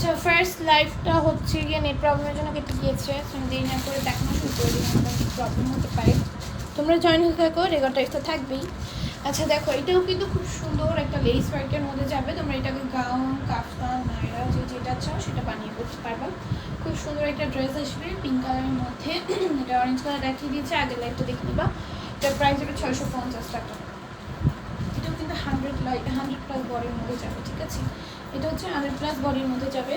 আচ্ছা ফার্স্ট লাইফটা হচ্ছে গিয়ে নেট প্রবলেমের জন্য কেটে গিয়েছে। দেরি না করে দেখানো শুরু করে দিই প্রবলেম হতে পারে। তোমরা জয়েন হতে থাকো রেকর্ডটা তো থাকবেই। আচ্ছা দেখো, এটাও কিন্তু খুব সুন্দর একটা লেস ওয়ার্কের মধ্যে যাবে। তোমরা এটাকে গাউন কাফতান নায়রা যে যেটা চাও সেটা বানিয়ে করতে পারবা। খুব সুন্দর একটা ড্রেস আসবে পিঙ্ক কালারের মধ্যে। এটা অরেঞ্জ কালার দেখিয়ে দিয়েছে, আগের লাইফটা দেখে নিবা। এটার প্রাইস হবে ছয়শো পঞ্চাশ টাকা। এটাও কিন্তু হান্ড্রেড লাইট হান্ড্রেড প্লাস বডির মধ্যে যাবে, ঠিক আছে? এটা হচ্ছে হান্ড্রেড প্লাস বডির মধ্যে যাবে।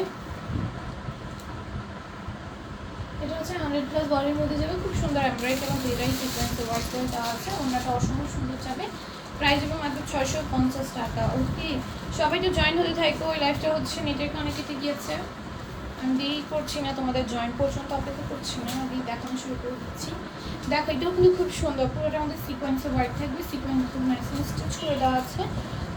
এটা হচ্ছে হান্ড্রেড প্লাস বডির মধ্যে যাবে। খুব সুন্দর এমব্রয়েড এবং দুইটাই সিকোয়েন্স ওয়ার্ক করে দেওয়া আছে। ওনাটা অসম্ভব সুন্দর যাবে। প্রাইস হবে মাত্র ছয়শো পঞ্চাশ টাকা। ওকে, সবাই তো জয়েন হতে থাকো। ওই লাইফটা হচ্ছে নেটের কানে কেটে গিয়েছে। আমি দেরি করছি না তোমাদের জয়েন পর্যন্ত অপেক্ষা করছি না। আমি দেখানো শুরু করে দিচ্ছি। দেখো, এটাও কিন্তু খুব সুন্দর। পুরোটা আমাদের সিকোয়েন্সে ওয়ার্ক থাকবে। সিকোয়েন্স ম্যাচিং স্টিচ করে দেওয়া আছে।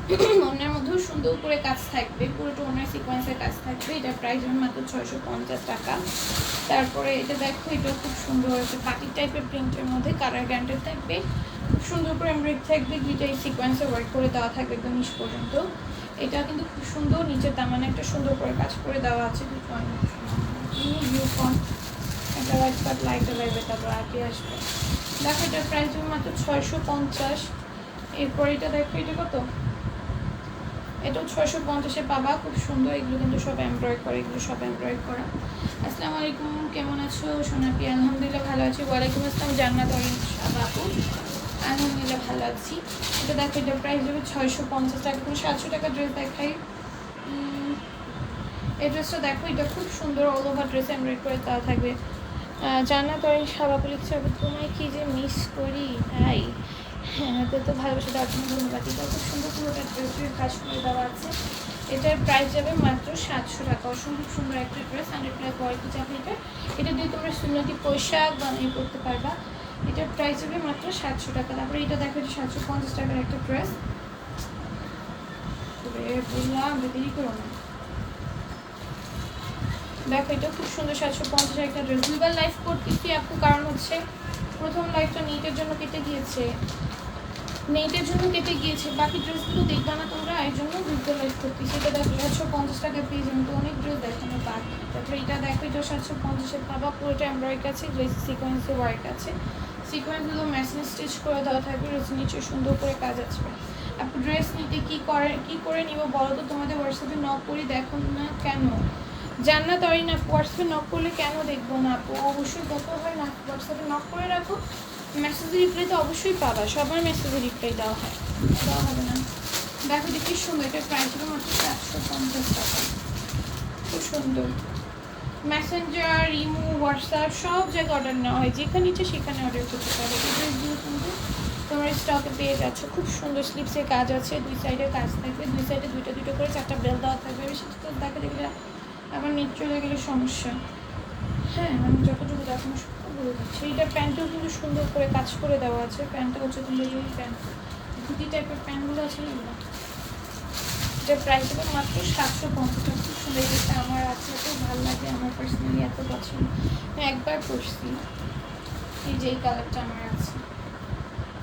অন্যের মধ্যেও সুন্দর করে কাজ থাকবে, পুরোটা অন্যের সিকোয়েন্সের কাজ থাকবে। এটা প্রাইস মাত্র ছয়শো পঞ্চাশ টাকা। তারপরে এটা দেখো, এটা খুব সুন্দর হয়েছে পাটি টাইপের প্রিন্টের মধ্যে কালার গ্যান্ডের থাকবে। খুব সুন্দর করে এমব্রয়েড থাকবে দুইটাই সিকোয়েন্সে ওয়ার্ক করে দেওয়া থাকবে একদম নিচ পর্যন্ত। এটা কিন্তু খুব সুন্দর, নিচের দামানে একটা সুন্দর করে কাজ করে দেওয়া আছে। একটা হোয়াইট কাট লাইট লাগবে তারপর আগে আসবে। দেখো এটার প্রাইস মাত্র ছয়শো পঞ্চাশ। এরপর এটা দেখো, এটা কত? এটাও ছয়শো পঞ্চাশে পাবা, খুব সুন্দর, এগুলো কিন্তু সব এমব্রয়েড করা, এগুলো সব এমব্রয়েড করা। আসসালামু আলাইকুম, কেমন আছো? সোনাপি, আলহামদুলিল্লাহ ভালো আছি। ওয়ালাইকুম আসসালাম, জান্নাত বাবু আলহামদুলিল্লাহ ভালো আছি। এটা দেখো এটা প্রাইস হবে ছয়শো পঞ্চাশ টাকা। কোনো সাতশো টাকা ড্রেস দেখাই। এই ড্রেসটা দেখো, এটা খুব সুন্দর অল ওভার ড্রেস এমব্রয়েড করে দেওয়া থাকবে। জান্নাত অরিন সাবাপুল ইচ্ছা তোমায় কি যে মিস করি? তাই তো তো ভালোবাসা দেওয়ার জন্য ধন্যবাদ। এটা খুব সুন্দর পুরোটা ড্রেসের কাজ করে দেওয়া আছে। এটার প্রাইস যাবে মাত্র সাতশো টাকা। অসম্ভব সুন্দর একটা ড্রেস হান্ড্রেড প্লাস কোয়ালিটি যাবে এটা এটা দিয়ে তোমরা সুন্দরটি পোশাক বানিয়ে করতে পারবা। এটার প্রাইস হবে মাত্র সাতশো টাকা। তারপরে এটা দেখো এটা সাতশো পঞ্চাশ টাকার একটা ড্রেস বললাম দেরি করো দেখো এটা খুব সুন্দর সাতশো পঞ্চাশ একটা ড্রেস দুইবার লাইভ করতেছি আপু, কারণ হচ্ছে প্রথম লাইভটা নিটের জন্য কেটে গিয়েছে নেটের জন্য কেটে গিয়েছে। বাকি ড্রেসগুলো দেখবে না তোমরা এই জন্য লাইভ করতেছি এটা দেখো সাতশো পঞ্চাশ টাকা পেয়ে যাবেন তো অনেক ড্রেস দেখানো বাকি তারপরে এটা দেখো, এটা সাতশো পঞ্চাশের পাবা পুরোটা এমব্রয়েড আছে ড্রেস সিকোয়েন্সে ওয়ার্ক আছে। সিকোয়েন্সগুলো মেশিন স্টিচ করে দেওয়া থাকবে ড্রেস নিচে সুন্দর করে কাজ আসবে। আপনি ড্রেস নিতে কী করে কী করে নিব বলো তো? তোমাদের হোয়াটসঅ্যাপে নক করি, দেখো না কেন? জান্নাত অরিন আপু হোয়াটসঅ্যাপে নক করলে কেন দেখব না আপু? অবশ্যই দরকার হয় না? হোয়াটসঅ্যাপে নক করে রাখো। মেসেজের রিপ্লাই তো অবশ্যই পাবা, সবার মেসেজের রিপ্লাই দেওয়া হয়। দেওয়া হবে না। দেখো দেখি সুন্দর এটা প্রাইস হলো মাত্র চারশো পঞ্চাশ টাকা। খুব সুন্দর। মেসেঞ্জার ইমো হোয়াটসঅ্যাপ সব জায়গায় অর্ডার নেওয়া হয়। যেখানে ইচ্ছে সেখানে অর্ডার করতে কিন্তু তোমরা স্টকে পেয়ে যাচ্ছ। খুব সুন্দর স্লিপসে কাজ আছে। দুই সাইডে কাজ থাকবে। দুই সাইডে দুইটা দুটো করে চারটা বেল দেওয়া থাকবে। বেশি তো দেখা দেখলে আবার নেট চলে গেলে সমস্যা। হ্যাঁ আমি যতটুকু দেখানো এইটা প্যান্টও কিন্তু সুন্দর করে কাজ করে দেওয়া আছে। প্যান্টটা হচ্ছে তোমাদের এই প্যান্ট। ধুতি টাইপের প্যান্টগুলো আছে এটার প্রাইস হবে মাত্র সাতশো পঞ্চাশ। খুব সুন্দর যেটা আমার আছে, এত ভালো লাগে আমার পার্সোনালি এত পছন্দ। আমি একবার পরছি। এই যে এই কালারটা আমার আছে।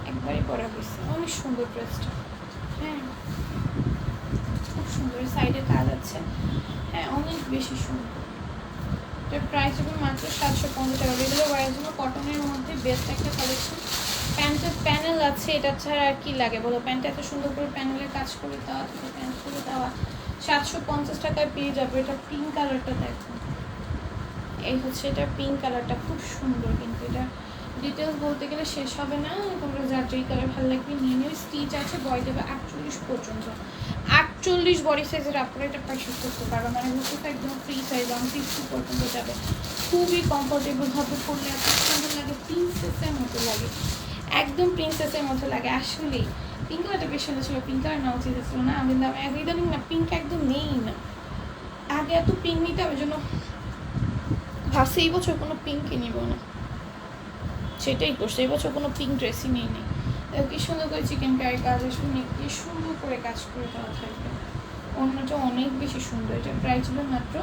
একবারই পরা হয়েছে। অনেক সুন্দর ড্রেসটা হ্যাঁ। খুব সুন্দর। সাইডে কাজ আছে। হ্যাঁ অনেক বেশি সুন্দর। এটার প্রাইস হবে মাত্র সাতশো পঞ্চাশ টাকা। রেগুলার জন্য কটনের মধ্যে বেস্ট একটা কালেকশন প্যান্টের প্যানেল আছে, এটা ছাড়া আর কি লাগে বলো? প্যান্টটা এত সুন্দর করে প্যানেলের কাজ করে দেওয়া দুটো প্যান্ট করে দেওয়া, সাতশো পঞ্চাশ টাকায় পেয়ে যাবে। এটা পিঙ্ক কালারটা দেখো। এই হচ্ছে এটা পিঙ্ক কালারটা খুব সুন্দর কিন্তু। এটা ডিটেলস বলতে গেলে শেষ হবে না। তোমরা যার যেই কালার ভালো লাগবে নিয়ে নিও। স্টিচ আছে বয় দেবে আটচল্লিশ পর্যন্ত। আটচল্লিশ বডি সাইজের আপনারা এটা পারচেস করতে পারবে মানে হচ্ছে একদম ফ্রি সাইজ ওয়ান ফিফটি পর্যন্ত যাবে। খুবই কমফোর্টেবল ভাবে পড়লে এত সুন্দর লাগে প্রিন্সেসের মতো লাগে। একদম প্রিন্সেসের মতো লাগে। আসলেই পিঙ্ক বেশ সুন্দর ছিল পিঙ্ক আর নেওয়া উচিত ছিল না, আমি দাম এক ইদানিং না পিঙ্ক একদম নেই না। আগে এত পিঙ্ক নিতে হবে জন্য ভাবছি এই বছর কোনো পিঙ্কই নিব না। সেটাই করছে, এই বছর কোনো পিঙ্ক ড্রেসই নেই নেই। কি সুন্দর করে চিকেন কারি কাজ আসবে কি সুন্দর করে কাজ করে দেওয়া থাকবে অন্যটা অনেক বেশি সুন্দর। এটা প্রাইস হলো মাত্র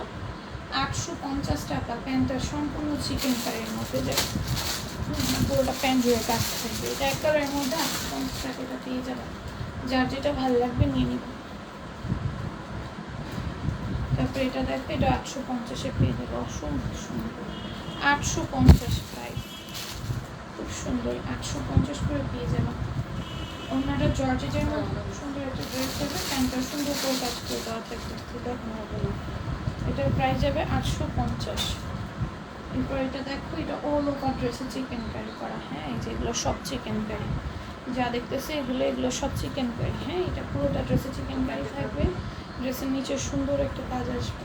আটশো পঞ্চাশ টাকা। প্যান্টটা সম্পূর্ণ চিকেন কারির মধ্যে যায় পুরোটা প্যান্ট জুড়ে কাজ থাকবে। এটা এক কালারের মধ্যে আটশো পঞ্চাশ টাকা এটা পেয়ে যাবে। যার যেটা ভালো লাগবে নিয়ে নিব। তারপরে এটা দেখো, এটা আটশো পঞ্চাশে পেয়ে যাবে। অসম্ভব সুন্দর। আটশো পঞ্চাশ খুব সুন্দর আটশো পঞ্চাশ করে পেয়ে যাবে অন্যটা জর্জেটের মধ্যে খুব সুন্দর একটা ড্রেস যাবে প্যান্টটা সুন্দর করে কাজ করে দেওয়া থাকবে দেখো হবে না। এটার প্রাইস যাবে আটশো পঞ্চাশ। এরপর এটা দেখো, এটা অল ওভার ড্রেসে চিকেন কারি করা। হ্যাঁ এই যে এগুলো সব চিকেন কারি যা দেখতেছে, এগুলো এগুলো সব চিকেন কারি হ্যাঁ এটা পুরোটা ড্রেসে চিকেন কারি থাকবে। ড্রেসের নিচে সুন্দর একটা কাজ আসবে।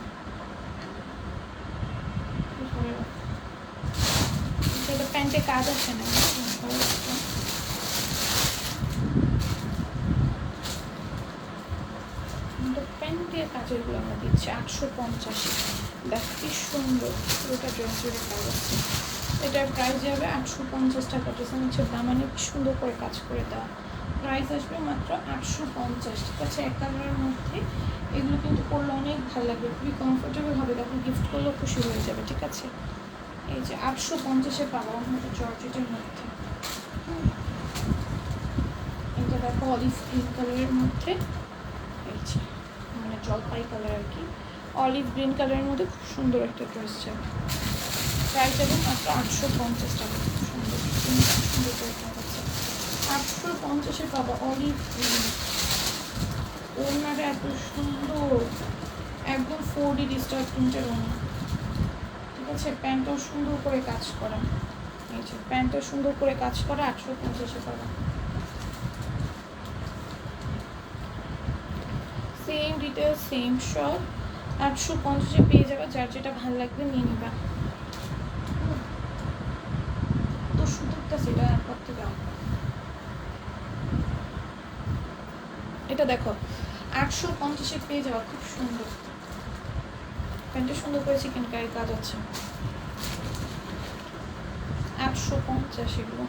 এটা কাজ আসে না। কাজেরগুলো আমরা আটশো সুন্দর, পুরোটা কাজ আছে এটার আটশো পঞ্চাশ টাকা। ড্রেসের নিচে দামানে, কি সুন্দর করে কাজ করে দেওয়া। আসবে মাত্র আটশো পঞ্চাশ। ঠিক আছে, এক মধ্যে এগুলো কিন্তু পরলে অনেক ভালো লাগবে, খুবই কমফোর্টেবল হবে। তখন গিফট করলেও খুশি হয়ে যাবে, ঠিক আছে? এই যে আটশো পঞ্চাশে পাবো জর্জেটের মধ্যে। এটা দেখো অলিভ গ্রিন কালারের মধ্যে। এই যে মানে জলপাই কালার আর কি। অলিভ গ্রিন কালারের মধ্যে খুব সুন্দর একটা ড্রেস যাবে। প্রাইস যাবে মাত্র আটশো পঞ্চাশ টাকা। সুন্দর সুন্দর করে দেখাচ্ছে আটশো পঞ্চাশে পাবো অলিভ গ্রিন। ওনাটা এত সুন্দর। একদম ফোর ডি ডিস্টার প্রিন্টের ওনা ঠিক আছে প্যান্টটাও সুন্দর করে কাজ করা। এই যে প্যান্টটা সুন্দর করে কাজ করা আটশো পঞ্চাশে করা সেম ডিটেলস সেম সব আটশো পঞ্চাশে পেয়ে যাবে, যার যেটা ভালো লাগবে নিয়ে নিবা। তো সুন্দরটা সেটা করতে যাও এটা দেখো, আটশো পঞ্চাশে পেয়ে যাওয়া, খুব সুন্দর। প্যান্টটা সুন্দর করে চিকেন কারি কাজ আছে আটশো পঞ্চাশ এগুলো।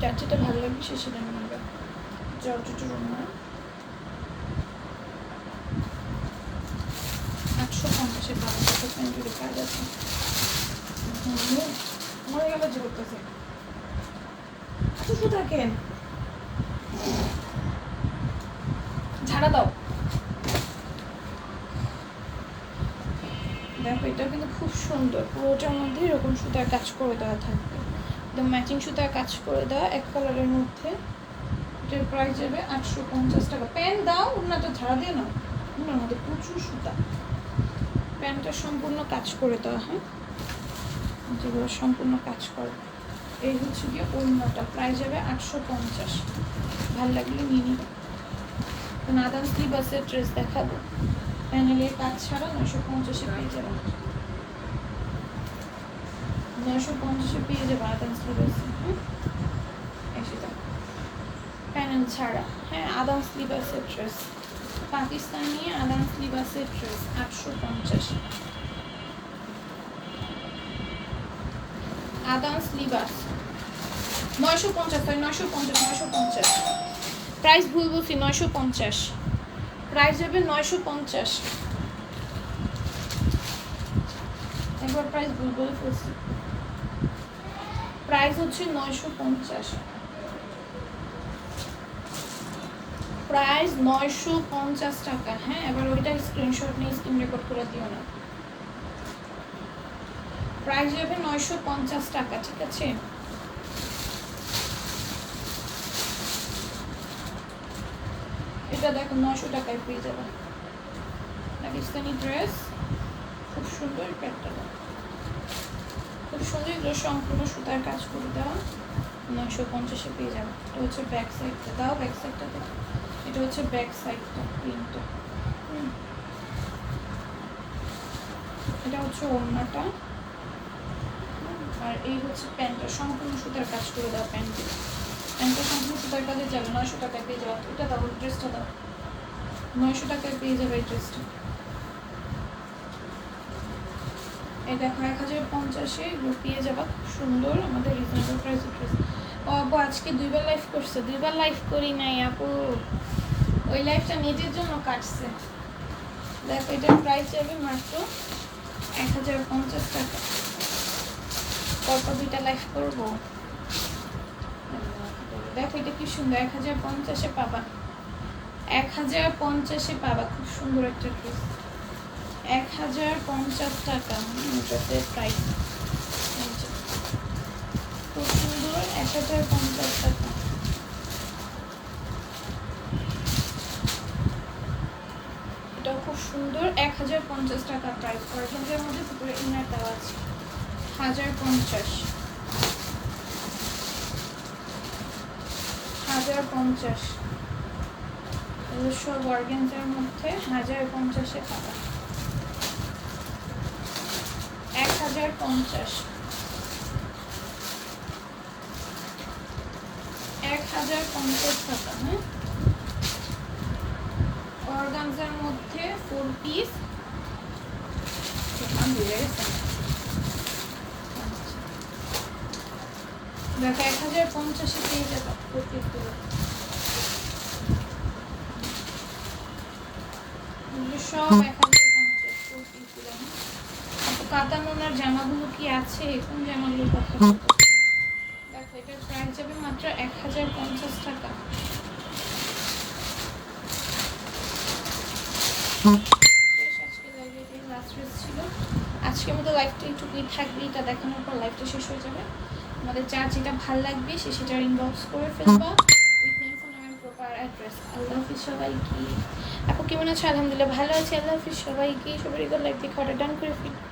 যার যেটা ভালো লাগবে সে সেটা নেবে। জর্জেটের রুমাল আটশো পঞ্চাশের ভালো কত প্যান্টের কাজ আছে। মরে গেল যে করতেছে। কিছু থাকেন ঝাড়া দাও দেখো এটা কিন্তু খুব সুন্দর। পুরোটার মধ্যে এরকম সুতার কাজ করে দেওয়া থাকবে। একদম ম্যাচিং সুতার কাজ করে দেওয়া এক কালারের মধ্যে। এটার প্রাইস যাবে আটশো পঞ্চাশ টাকা। প্যান্ট দাও ওনাটা ঝাড়া দিয়ে নাও। ওনার মধ্যে প্রচুর সুতা। প্যান্টটা সম্পূর্ণ কাজ করে দেওয়া হ্যাঁ। যেগুলো সম্পূর্ণ কাজ করে। এই হচ্ছে গিয়ে ওড়নাটা। প্রাইস যাবে আটশো পঞ্চাশ। ভালো লাগলে নিয়ে নিবে। তো নাদান স্লিবাসের ড্রেস দেখাবো? প্যানেলের কাজ ছাড়া নশো পঞ্চাশে পেয়ে যাবে। নশো পঞ্চাশে পেয়ে যাবে আদান এসে যাও প্যানেল ছাড়া। হ্যাঁ আদান স্লিবাসের ড্রেস পাকিস্তানি আদান স্লিবাসের ড্রেস আটশো পঞ্চাশ। আদান স্লিবাস নয়শো পঞ্চাশ সরি নয়শো পঞ্চাশ নয়শো পঞ্চাশ। প্রাইস ভুল বলছি, নয়শো পঞ্চাশ। প্রাইস যাবে নয়শো পঞ্চাশ। একবার প্রাইস ভুল বলে ফেলছি। প্রাইস হচ্ছে নয়শো পঞ্চাশ। প্রাইস নয়শো পঞ্চাশ টাকা হ্যাঁ? এবার ওইটা স্ক্রিনশট নিয়ে স্ক্রিন রেকর্ড করে দিও না। প্রাইস যাবে নয়শো পঞ্চাশ টাকা, ঠিক আছে? এটা দেখো নয়শো টাকায় পেয়ে যাবে। পাকিস্তানি ড্রেস খুব সুন্দর প্যান্টটা। খুব সুন্দর এগুলো সম্পূর্ণ সুতার কাজ করে দেওয়া। নয়শো পঞ্চাশে পেয়ে যাবে। এটা হচ্ছে ব্যাক সাইডটা দাও ব্যাক সাইডটা দেখো। এটা হচ্ছে ব্যাক সাইডটা প্রিন্টটা এটা হচ্ছে ওড়নাটা। আর এই হচ্ছে প্যান্টটা। সম্পূর্ণ সুতার কাজ করে দেওয়া প্যান্টে। প্যান্টটা সম্পূর্ণ সুতার কাজে যাবে। নয়শো টাকায় পেয়ে যাওয়া এটা দাও ড্রেসটা দাও। নয়শো টাকায় পেয়ে যাবে এই ড্রেসটা এই দেখো এক হাজার পঞ্চাশে পেয়ে যাবা। খুব সুন্দর আমাদের রিজনেবল প্রাইস ড্রেস ও আপু, আজকে দুইবার লাইভ করছে। দুইবার লাইভ করি নাই আপু। ওই লাইফটা নিজের জন্য কাটছে। দেখো এটার প্রাইস যাবে মাত্র এক হাজার পঞ্চাশ টাকা। পরপর দুইটা লাইভ করব। দেখো, এটা কি সুন্দর। এক হাজার পঞ্চাশে পাবা। এক হাজার পঞ্চাশে পাবা। খুব সুন্দর একটা ড্রেস এক হাজার পঞ্চাশ টাকা। ড্রেসের প্রাইস খুব সুন্দর, এক হাজার পঞ্চাশ টাকা। এটাও খুব সুন্দর, এক হাজার পঞ্চাশ টাকা প্রাইস অর্জেন্টের মধ্যে পুরো ইনার দেওয়া আছে। হাজার পঞ্চাশ। হাজার পঞ্চাশ। সব অর্গেন্সের মধ্যে হাজার পঞ্চাশে টাকা। এক হাজার পঞ্চাশ। এক হাজার পঞ্চাশ টাকা হ্যাঁ? অর্গানজার মধ্যে ফোর পিস দেখো, এক হাজার পঞ্চাশে পেয়ে যাবে প্রত্যেকগুলো সব এক হাজার পঞ্চাশ ফোর পিসগুলো আপু কাতানোনার জামাগুলো কি আছে? কোন জামাগুলোর কথা? দেখো এটার প্রাইস যাবে মাত্র এক হাজার পঞ্চাশ টাকা। আজকের মতো লাইভটা এইটুকুই থাকবে এটা দেখানোর পর লাইভটা শেষ হয়ে যাবে। আমাদের যার যেটা ভালো লাগবে সে সেটা ইনবক্স করে ফেলবা। আল্লাহ হাফিজ সবাইকে। আপু কেমন আছো? আলহামদুলিল্লাহ ভালো আছি। আল্লাহ হাফিজ সবাইকে। সবাই লাইফ দেখে অর্ডার ডান করে ফেলি